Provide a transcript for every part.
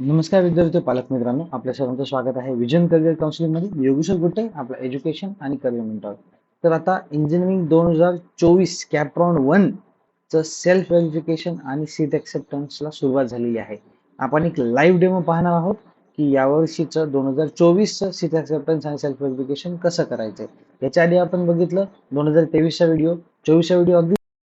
नमस्कार विद्यार्थी पालक मित्रांनो आपल्या सर्वांचं स्वागत आहे विजन करिअर काउन्सिलिंगमध्ये. योगेश्वर गुट्टे आपलं एज्युकेशन आणि करिअर मेंटॉर तर आता इंजिनिअरिंग दोन हजार चोवीस कॅप्रॉन वन च सेल्फ व्हेरिफिकेशन आणि सीट ॲक्सेप्टन्सला सुरुवात झालेली आहे. आपण एक लाईव्ह डेमो पाहणार आहोत की यावर्षीचं दोन हजार चोवीसचं सीट ऍक्सेप्टन्स आणि सेल्फ व्हेरिफिकेशन कसं करायचंय. याच्या आधी आपण बघितलं दोन हजार तेवीसचा व्हिडिओ चोवीसचा व्हिडिओ अगदी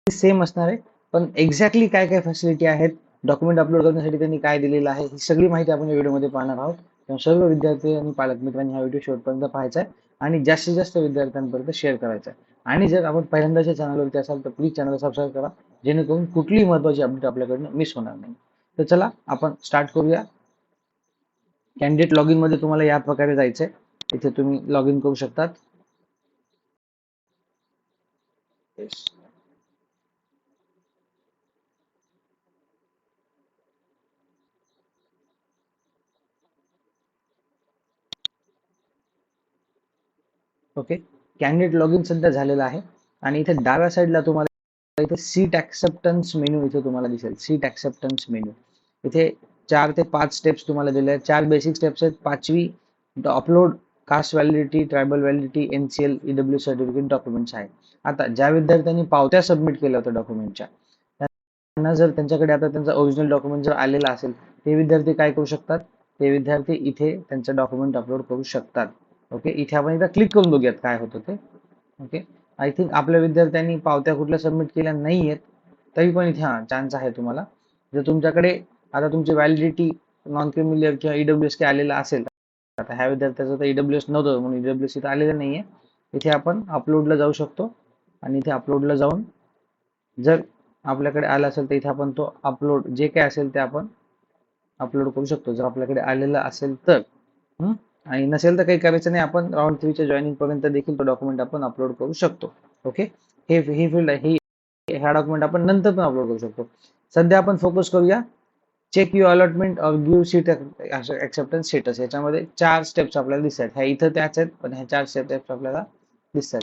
सेम असणार आहे पण एक्झॅक्टली काय काय फॅसिलिटी आहेत डॉक्युमेंट अपलोड करण्यासाठी त्यांनी काय दिलेलं आहे ही सगळी माहिती आपण या व्हिडिओमध्ये पाहणार आहोत. सर्व विद्यार्थी आणि पालक मित्रांनी हा व्हिडिओ शेवटपर्यंत पाहायचा आहे आणि जास्तीत जास्त विद्यार्थ्यांपर्यंत शेअर करायचा आहे. आणि जर आपण पहिल्यांदाच्या चॅनलवरती असाल तर प्लीज चॅनल सबस्क्राईब करा जेणेकरून कुठलीही महत्वाची अपडेट आपल्याकडनं मिस होणार नाही. तर चला आपण स्टार्ट करूया. कॅन्डिडेट लॉग इनमध्ये तुम्हाला या प्रकारे जायचंय. इथे तुम्ही लॉग इन करू शकतात. ओके? कॅन्डिडेट लॉग इन सध्या झालेलं आहे. आणि इथे डाव्या साईडला तुम्हाला इथे सीट ऍक्सेप्टन्स मेन्यू इथे तुम्हाला दिसेल. सीट ऍक्सेप्टन्स मेन्यू इथे चार ते पाच स्टेप्स तुम्हाला दिले आहेत. चार बेसिक स्टेप्स आहेत. पाचवी upload caste validity tribal validity NCL EW certificate documents आहे आता ज्या विद्यार्थ्यांनी पावत्या सबमिट केल्या होत्या डॉक्युमेंटच्या त्यांना जर त्यांच्याकडे आता त्यांचा ओरिजिनल डॉक्युमेंट जर आलेला असेल ते विद्यार्थी काय करू शकतात? ते विद्यार्थी इथे त्यांचं डॉक्युमेंट अपलोड करू शकतात. ओके इथे आपण एकदा क्लिक करून बघूयात काय होतं ते. ओके आय थिंक आपल्या विद्यार्थ्यांनी पावत्या कुठल्या सबमिट केल्या नाही आहेत तरी पण इथे हा चान्स आहे तुम्हाला. जर तुमच्याकडे आता तुमची व्हॅलिडिटी नॉन क्रिमिलियर किंवा ईडब्ल्यू एस के आलेला असेल आता ह्या विद्यार्थ्याचं तर ईडब्ल्यू एस नव्हतं म्हणून ईडब्ल्यू एस इथं आलेलं नाही आहे इथे आपण अपलोडला जाऊ शकतो आणि इथे अपलोडला जाऊन जर आपल्याकडे आला असेल तर इथे आपण तो अपलोड जे काय असेल ते आपण अपलोड करू शकतो. जर आपल्याकडे आलेलं असेल तर आणि नसेल तर काही करायचं नाही आपण राऊंड थ्रीच्या जॉईनिंग पर्यंत देखील तो डॉक्युमेंट आपण अपलोड करू शकतो. ओके हे ही फील्ड ही ह्या डॉक्युमेंट आपण नंतर पण अपलोड करू शकतो. सध्या आपण फोकस करूया. Check you allotment or give seat acceptance status याच्यामध्ये चार स्टेप्स आपल्याला दिसतात. ह्या इथं त्याच आहेत पण ह्या चार स्टेप्स आपल्याला दिसतात.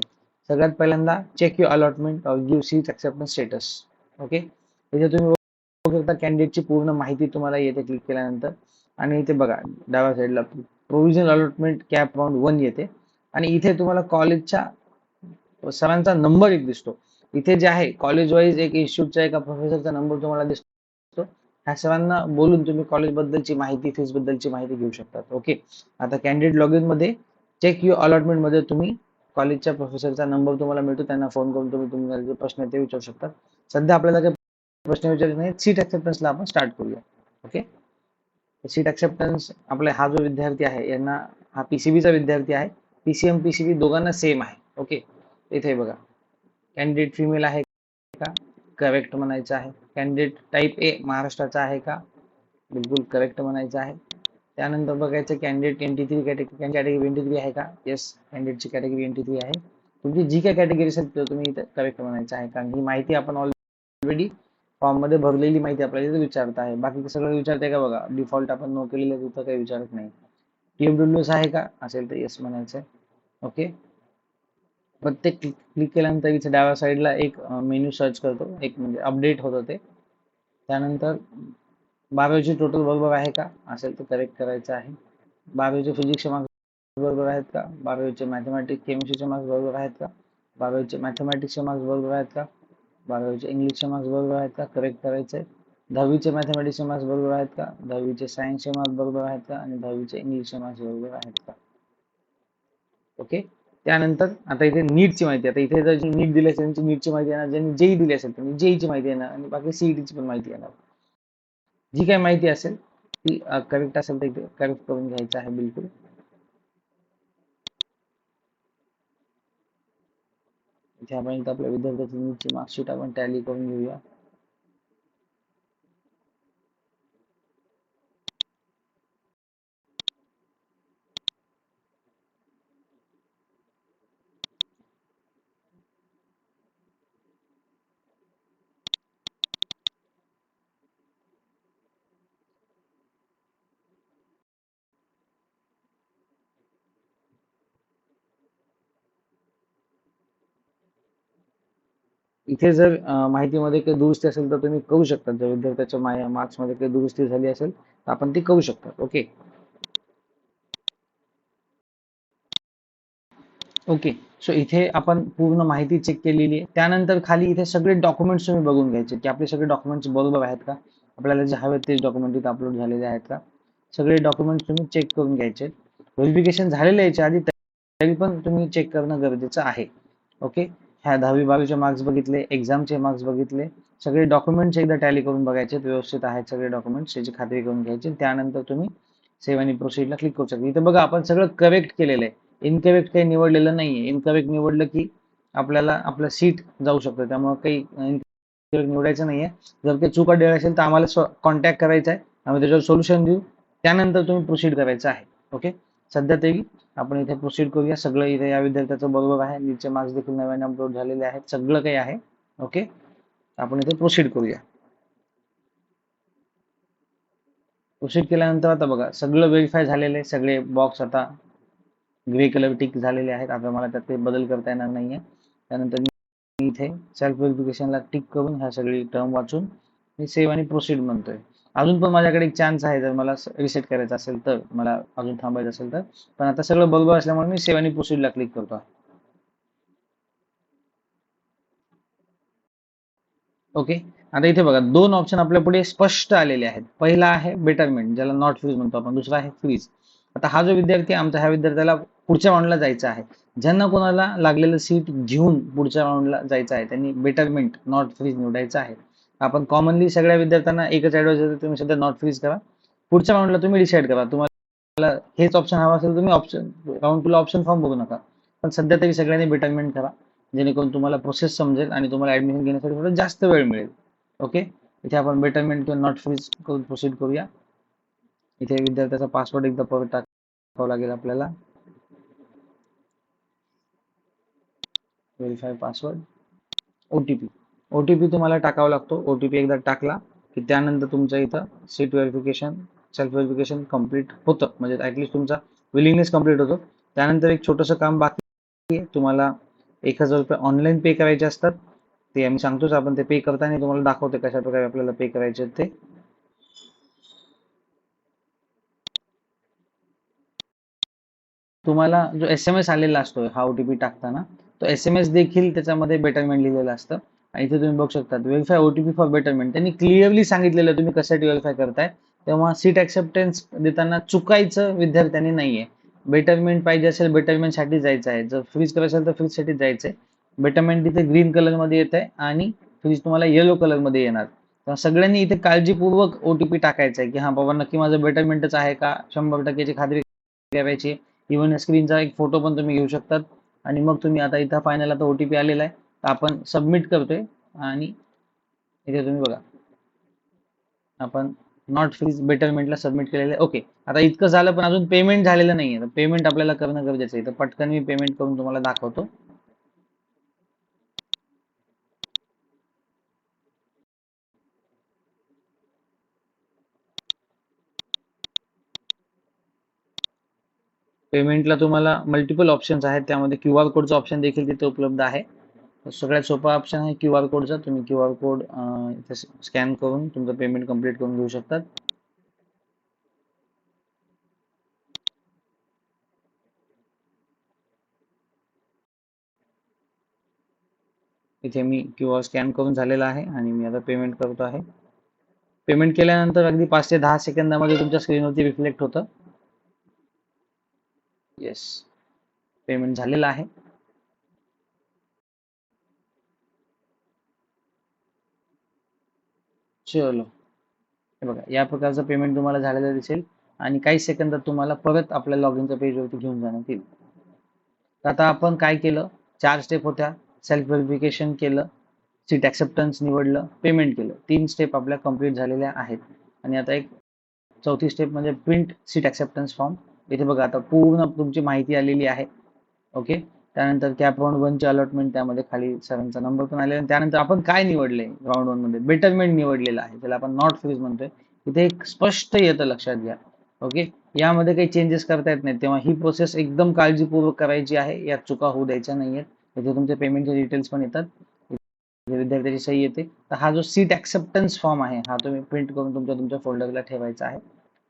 सगळ्यात पहिल्यांदा check you allotment or give seat acceptance status okay इथे तुम्ही बघू शकता कॅन्डिडेटची पूर्ण माहिती तुम्हाला येते क्लिक केल्यानंतर. आणि इथे बघा डाव्या साईडला provisional allotment cap round one येते. आणि इथे तुम्हाला कॉलेजच्या सरांचा नंबर एक दिसतो. इथे जे आहे कॉलेज वाईज एक इन्स्टिट्यूटचा एका प्रोफेसरचा नंबर तुम्हाला दिसतो. ह्या सरांना बोलून तुम्ही कॉलेज बद्दलची माहिती फीस बद्दलची माहिती घेऊ शकतात. ओके आता कॅन्डिडेट लॉग इनमध्ये चेक यू अलॉटमेंटमध्ये तुम्ही कॉलेजच्या प्रोफेसरचा नंबर तुम्हाला मिळतो. त्यांना फोन करून तुम्ही तुम्हाला जे प्रश्न ते विचारू शकतात. सध्या आपल्याला काही प्रश्न विचारायचे नाही सीट ऍक्सेप्टन्सला आपण स्टार्ट करूया. ओके सीट ऍक्सेप्टन्स आपला हा जो विद्यार्थी आहे यांना हा पीसीबीचा विद्यार्थी आहे. पीसीएम पीसीबी दोघांना सेम आहे. ओके इथे बघा. कॅन्डिडेट फिमेल आहे का? करेक्ट म्हणायचं आहे. कॅन्डिडेट टाईप ए महाराष्ट्राचा आहे का? बिलकुल करेक्ट म्हणायचं आहे. त्यानंतर बघायचं candidate NT three category category NT three आहे का? येस कॅन्डिडेटची कॅटेगरी एनटी थ्री आहे. तुमची जी काय कॅटेगरी असेल तर तुम्ही इथं करेक्ट म्हणायचं आहे. कारण ही माहिती आपण ऑलरेडी फॉर्ममध्ये भरलेली माहिती आपल्याला इथे विचारत आहे. बाकी सगळं विचारते का बघा? डिफॉल्ट आपण नो केलेलं तिथं काही विचारत नाही. टीएमडब्ल्यू आहे का? असेल तर येस म्हणायचं. ओके प्रत्येक क्लिक केल्यानंतर इथे डाव्या साईडला एक मेन्यू सर्च करतो. एक म्हणजे अपडेट होतं ते. त्यानंतर बारावीचे टोटल बरोबर आहे का? असेल तर करेक्ट करायचं आहे. बारावीचे फिजिक्स मार्क्स बरोबर आहेत का? बारावीचे मॅथमॅटिक्स केमिस्ट्रीचे मार्क्स बरोबर आहेत का? बारावीचे मॅथमॅटिक्सचे मार्क्स बरोबर आहेत का? बारावीचे इंग्लिशचे मार्क्स बरोबर आहेत का? करेक्ट करायचे दहावीचे मॅथमॅटिक्सचे मार्क्स बरोबर आहेत का? दहावीचे सायन्सचे मार्क्स बरोबर आहेत का? आणि दहावीचे इंग्लिशचे मार्क्स बरोबर आहेत का? ओके त्यानंतर आता इथे नीटची माहिती. आता इथे जर नीट दिली असेल त्यांची नीटची माहिती येणार. ज्यांनी जेई दिली असेल त्यांनी जेईची माहिती येणार. आणि बाकी सीईटीची पण माहिती येणार. जी काही माहिती असेल ती करेक्ट असेल तर इथे करेक्ट करून घ्यायचं आहे बिलकुल. इथे आपण आपल्या विद्यार्थ्याची नीटची मार्कशीट आपण टॅली करून घेऊया. इथे जर माहितीमध्ये काही दुरुस्ती असेल तर तुम्ही करू शकता. जर विद्यार्थ्याच्या मार्क्समध्ये काही दुरुस्ती झाली असेल तर आपण ती करू शकता. ओके? ओके. सो इथे आपण पूर्ण माहिती चेक केलेली आहे. त्यानंतर खाली इथे सगळे डॉक्युमेंट्स तुम्ही बघून घ्यायचे. की आपले सगळे डॉक्युमेंट्स बरोबर आहेत का? आपल्याला जे हवे तेच डॉक्युमेंट इथे अपलोड झालेले आहेत का? सगळे डॉक्युमेंट्स तुम्ही चेक करून घ्यायचे. व्हेरिफिकेशन झालेलं याच्या आधी तरी पण तुम्ही चेक करणं गरजेचं आहे. ओके? ह्या दहावी बारावीचे मार्क्स बघितले एक्झामचे मार्क्स बघितले. सगळे डॉक्युमेंट्स एकदा टॅली करून बघायचे व्यवस्थित आहेत सगळे डॉक्युमेंट्स त्याची खात्री करून घ्यायची. त्यानंतर तुम्ही सेव्ह आणि प्रोसीडला क्लिक करू शकता. इथे बघा आपण सगळं करेक्ट केलेलं आहे. इनकरेक्ट काही निवडलेलं नाहीये. इनकरेक्ट निवडलं की आपल्याला आपलं सीट जाऊ शकतं. त्यामुळे काही incorrect निवडायचं नाहीये. जर ते चूक आढळली असेल तर आम्हाला कॉन्टॅक्ट करायचा आहे. आम्ही त्याच्यावर सोल्युशन देऊ. त्यानंतर तुम्ही प्रोसीड करायचं आहे. ओके सध्या तरी आपण इथे प्रोसीड करूया. सगळं इथे या विद्यार्थ्याचं बरोबर आहे. नीटचे मार्क्स देखील नव्याने अपलोड झालेले आहेत. सगळं काही आहे. ओके आपण इथे प्रोसीड करूया. प्रोसीड केल्यानंतर आता बघा सगळं व्हेरीफाय झालेलं आहे. सगळे बॉक्स आता ग्रे कलर टिक झालेले आहेत. आता मला त्यात काही बदल करता येणार नाहीये. त्यानंतर मी इथे सेल्फ व्हेरिफिकेशनला टिक करून ह्या सगळी टर्म वाचून मी सेव्ह आणि प्रोसीड म्हणतोय. अजून पण माझ्याकडे एक चान्स आहे जर मला रिसेट करायचा असेल तर मला अजून थांबायचं असेल तर. पण आता सगळं बरोबर असल्यामुळे मी सेव्ह आणि क्लिक करतो. ओके आता इथे बघा दोन ऑप्शन आपल्या पुढे स्पष्ट आलेले आहेत. पहिला आहे बेटरमेंट ज्याला नॉट फ्रीज म्हणतो आपण. दुसरा आहे फ्रीज आता हा जो विद्यार्थी आमचा ह्या विद्यार्थ्याला पुढच्या राऊंडला जायचा आहे. ज्यांना कोणाला लागलेलं सीट घेऊन पुढच्या राऊंडला जायचं आहे त्यांनी बेटरमेंट नॉट फ्रीज निवडायचं आहे. आपण कॉमनली सगळ्या विद्यार्थ्यांना एकच ऍडवाइस देतो तुम्ही सध्या नॉट फ्रीज करा. पुढच्या राऊंडला तुम्ही डिसाईड करा. तुम्हाला हेच ऑप्शन हवा असेल तुम्ही ऑप्शन राऊंड टूला ऑप्शन फॉर्म बघू नका. पण सध्या तरी सगळ्यांनी बेटरमेंट करा. जेणेकरून तुम्हाला प्रोसेस समजेल आणि तुम्हाला ऍडमिशन घेण्यासाठी थोडं जास्त वेळ मिळेल. ओके इथे आपण बेटरमेंट किंवा नॉट फ्रीज करून प्रोसीड करूया. इथे विद्यार्थ्याचा पासवर्ड एकदा परत टाकावा लागेल आपल्याला. व्हेरीफाय पासवर्ड ओटीपी ओटीपी तुम्हाला टाकावा लागतो. ओटीपी एकदा टाकला की त्यानंतर तुमचं इथं seat verification self verification complete होतं. म्हणजे ॲटलिस्ट तुमचा विलिंगनेस कंप्लीट होतो. त्यानंतर एक छोटंसं काम बाकी आहे. तुम्हाला एक हजार रुपये ऑनलाईन पे करायचे असतात. ते आम्ही सांगतोच. आपण ते पे करताना तुम्हाला दाखवते कशा प्रकारे आपल्याला पे करायचे ते. तुम्हाला जो एस एम एस आलेला असतो हा ओटीपी टाकताना तो एस एम एस देखील त्याच्यामध्ये बेटरमेंट लिहिलेलं असतं. इथे तुम्ही बघू शकता व्हेरीफाय ओटीपी फॉर बेटरमेंट त्यांनी क्लिअरली सांगितलेलं तुम्ही कशासाठी वेरीफाय करताय? तेव्हा सीट ऍक्सेप्टन्स देताना चुकायचं विद्यार्थ्यांनी नाहीये. बेटरमेंट पाहिजे असेल बेटरमेंटसाठी जायचं आहे. जर फ्रीज करायचं असेल तर फ्रीजसाठी जायचंय. बेटरमेंट इथे ग्रीन कलरमध्ये येत आहे आणि फ्रीज तुम्हाला येलो कलरमध्ये येणार. तेव्हा सगळ्यांनी इथे काळजीपूर्वक ओटीपी टाकायचा आहे की हा बाबा नक्की माझं बेटरमेंटच आहे का? शंभर टक्क्याची खात्री करायची इव्हन स्क्रीनचा एक फोटो पण तुम्ही घेऊ शकतात. आणि मग तुम्ही आता इथं फायनल आता ओटीपी आलेला आहे. आपण सबमिट करतोय आणि इथे तुम्ही बघा. आपण नॉट फ्रीज बेटरमेंटला सबमिट केलेलं आहे. ओके आता इतकं झालं पण अजून पेमेंट झालेलं नाहीये. तर पेमेंट आपल्याला करणं गरजेचं आहे. तर पटकन मी पेमेंट करून तुम्हाला दाखवतो. पेमेंटला तुम्हाला मल्टिपल ऑप्शन्स आहेत. त्यामध्ये क्यू आर कोडचं ऑप्शन देखील तिथे उपलब्ध आहे. सगळ्यात सोपा ऑप्शन आहे क्यू आर कोडचा तुम्ही क्यू आर कोड इथे स्कॅन करून तुमचं पेमेंट कंप्लीट करून घेऊ शकतात. इथे मी क्यू आर स्कॅन करून झालेला आहे आणि मी आता पेमेंट करतो आहे. पेमेंट केल्यानंतर अगदी पाच ते दहा सेकंदामध्ये तुमच्या स्क्रीनवरती रिफ्लेक्ट होतं. येस पेमेंट झालेलं आहे. चलो. हे बघा या प्रकारचं पेमेंट तुम्हाला झालेलं दिसेल आणि काही सेकंदात तुम्हाला परत आपल्या लॉग इनच्या पेजवरती घेऊन जाण्यात येईल. तर आता आपण काय केलं? चार स्टेप होत्या. सेल्फ व्हेरिफिकेशन केलं. सीट ऍक्सेप्टन्स निवडलं. पेमेंट केलं. तीन स्टेप आपल्या कंप्लीट झालेल्या आहेत. आणि आता एक चौथी स्टेप म्हणजे प्रिंट सीट ऍक्सेप्टन्स फॉर्म इथे बघा आता पूर्ण तुमची माहिती आलेली आहे. ओके त्यानंतर कॅप राऊंड वनचे अलॉटमेंट त्यामध्ये खाली सरांचा नंबर पण आलेला आणि त्यानंतर आपण काय निवडले राऊंड वनमध्ये? बेटरमेंट निवडलेलं आहे. त्याला आपण नॉट फ्रीज म्हणतोय. इथे एक स्पष्ट येतं लक्षात घ्या. ओके यामध्ये काही चेंजेस करता येत नाही तेव्हा ही प्रोसेस एकदम काळजीपूर्वक करायची आहे. यात चुका होऊ द्यायच्या नाहीयेत. इथे तुमचे पेमेंटचे डिटेल्स पण येतात. विद्यार्थ्याची सही येते. तर हा जो सीट ऍक्सेप्टन्स फॉर्म आहे हा तुम्ही प्रिंट करून तुमच्या तुमच्या फोल्डरला ठेवायचा आहे.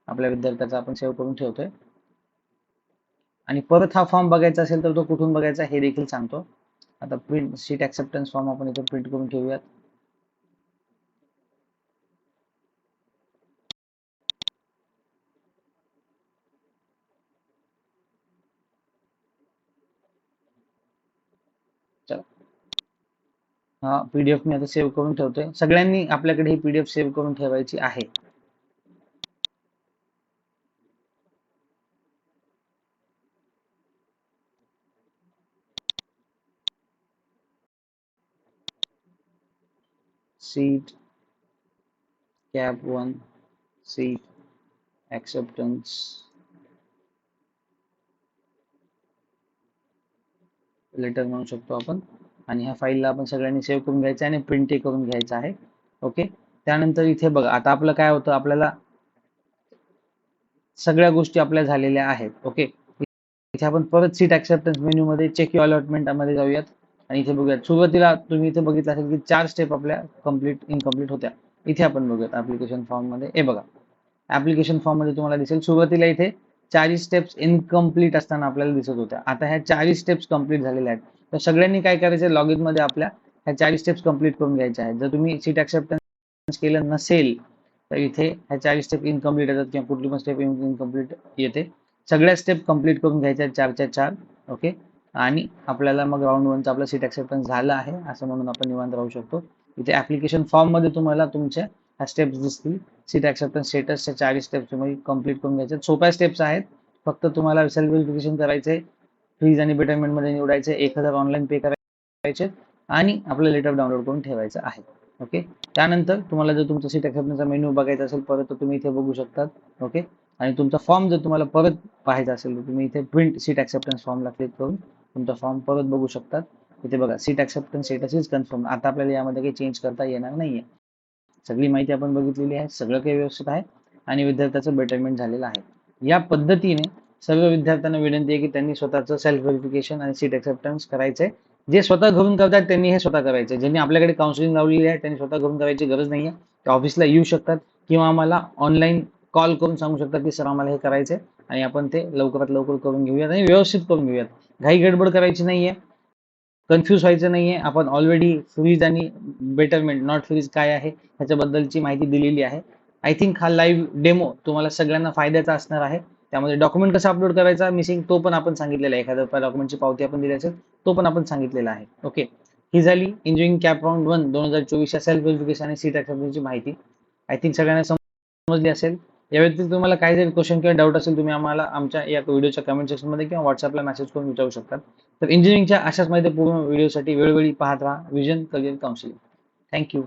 आपल्या विद्यार्थ्याचा आपण सेव्ह करून ठेवतोय. आणि परत हा फॉर्म बघायचा असेल तर तो कुठून बघायचा हे देखील सांगतो. आता प्रिंट सीट ऍक्सेप्टन्स फॉर्म आपण इथे प्रिंट करून ठेवूयात. हा पीडीएफ मी आता सेव्ह करून ठेवतोय. सगळ्यांनी आपल्याकडे ही पीडीएफ सेव्ह करून ठेवायची आहे. Seat cap 1 seat acceptance. Letter म्हणू शकतो आपण. आणि ह्या फाईलला आपण सगळ्यांनी सेव्ह करून घ्यायचं आणि प्रिंटही करून घ्यायचं आहे. ओके त्यानंतर इथे बघा आता आपलं काय होतं? आपल्याला सगळ्या गोष्टी आपल्या झालेल्या आहेत. ओके इथे आपण परत सीट ऍक्सेप्टन्स मेन्यू मध्ये चेक यू अलॉटमेंटमध्ये जाऊयात. आणि इथे बघूयात. सुरुवातीला तुम्ही इथे बघितलं असेल की चार स्टेप आपल्या कंप्लीट इनकम्प्लीट होत्या. इथे आपण बघूयात ऍप्लिकेशन फॉर्ममध्ये. हे बघा. ऍप्लिकेशन फॉर्ममध्ये तुम्हाला दिसेल सुरुवातीला इथे चारही स्टेप्स इनकम्प्लीट असताना आपल्याला दिसत होत्या. आता ह्या चारही स्टेप्स कंप्लीट झालेल्या आहेत. तर सगळ्यांनी काय करायचं? लॉग इनमध्ये आपल्या ह्या चारही स्टेप्स कंप्लीट करून घ्यायच्या आहेत. जर तुम्ही सीट ऍक्सेप्टन्स केलं नसेल तर इथे ह्या चारही स्टेप इनकम्प्लीट येतात किंवा कुठली पण स्टेप इनकम्प्लीट येते. सगळ्या स्टेप कंप्लीट करून घ्यायच्या आहेत. चारच्या चार. ओके आणि आपल्याला मग राऊंड वनचा आपला सीट ऍक्सेप्टन्स झाला आहे असं म्हणून आपण निवांत राहू शकतो. इथे ऍप्लिकेशन फॉर्ममध्ये तुम्हाला तुमच्या ह्या स्टेप्स दिसतील. सीट ऍक्सेप्टन्स स्टेटसच्या चाळीस स्टेप्स तुम्ही कंप्लीट करून घ्यायचे. सोप्या स्टेप्स आहेत. फक्त तुम्हाला सेल्फ व्हेरिफिकेशन करायचे फीज आणि बेटरमेंटमध्ये निवडायचे एक हजार ऑनलाईन पे करायचे. आणि आपलं लेटर डाउनलोड करून ठेवायचं आहे. ओके त्यानंतर तुम्हाला जर तुमचं सीट ऍक्सेप्टन्सचा मेन्यू बघायचा असेल परत तर तुम्ही इथे बघू शकतात. ओके आणि तुमचा फॉर्म जर तुम्हाला परत पाहायचा असेल तर तुम्ही इथे प्रिंट सीट ऍक्सेप्टन्स फॉर्मला क्लिक करून तुमचा फॉर्म परत बघू शकतात. इथे बघा seat acceptance status is confirm आता आपल्याला यामध्ये काही चेंज करता येणार नाहीये. सगळी माहिती आपण बघितलेली आहे सगळं काही व्यवस्थित आहे आणि विद्यार्थ्याचं बेटरमेंट झालेलं आहे. या पद्धतीने सर्व विद्यार्थ्यांना विनंती आहे की त्यांनी स्वतःचं सेल्फ व्हेरिफिकेशन आणि सीट ऍक्सेप्टन्स करायचंय. जे स्वतः घरून करतात त्यांनी हे स्वतः करायचे ज्यांनी आपल्याकडे काउन्सिलिंग लावलेली आहे त्यांनी स्वतः घरून करायची गरज नाही आहे ते ऑफिसला येऊ शकतात किंवा आम्हाला ऑनलाईन कॉल करून सांगू शकता की सर आम्हाला हे करायचंय आणि आपण ते लवकरात लवकर करून घेऊयात आणि व्यवस्थित करून घेऊयात. घाई गडबड करायची नाहीये. कन्फ्यूज व्हायचं नाहीये. आपण ऑलरेडी फ्रीज आणि बेटरमेंट नॉट फ्रीज काय आहे ह्याच्याबद्दलची माहिती दिलेली आहे. आय थिंक हा लाईव्ह डेमो तुम्हाला सगळ्यांना फायद्याचा असणार आहे. त्यामध्ये डॉक्युमेंट कसा अपलोड करायचा मिसिंग तो पण आपण सांगितलेला आहे. एखाद्या डॉक्युमेंटची पावती आपण दिली असेल तो पण आपण सांगितलेला आहे. ओके ही झाली इंजिनिअरिंग कॅप राऊंड वन दोन हजार चोवीसच्या सेल्फ व्हेरिफिकेशन आणि सीट ची माहिती. आय थिंक सगळ्यांना समजली असेल. या व्यतिरिक्त तुम्हाला काही जरी क्वेश्चन किंवा डाऊट असेल तुम्ही आम्हाला आमच्या या व्हिडिओच्या कमेंट सेक्शनमध्ये किंवा व्हॉट्सअपला मेसेज करून विचारू शकता तर इंजिनिअरिंगच्या अशाच माहिती पूर्ण व्हिडिओसाठी वेळोवेळी पाहत राहा. Vision career counselling thank you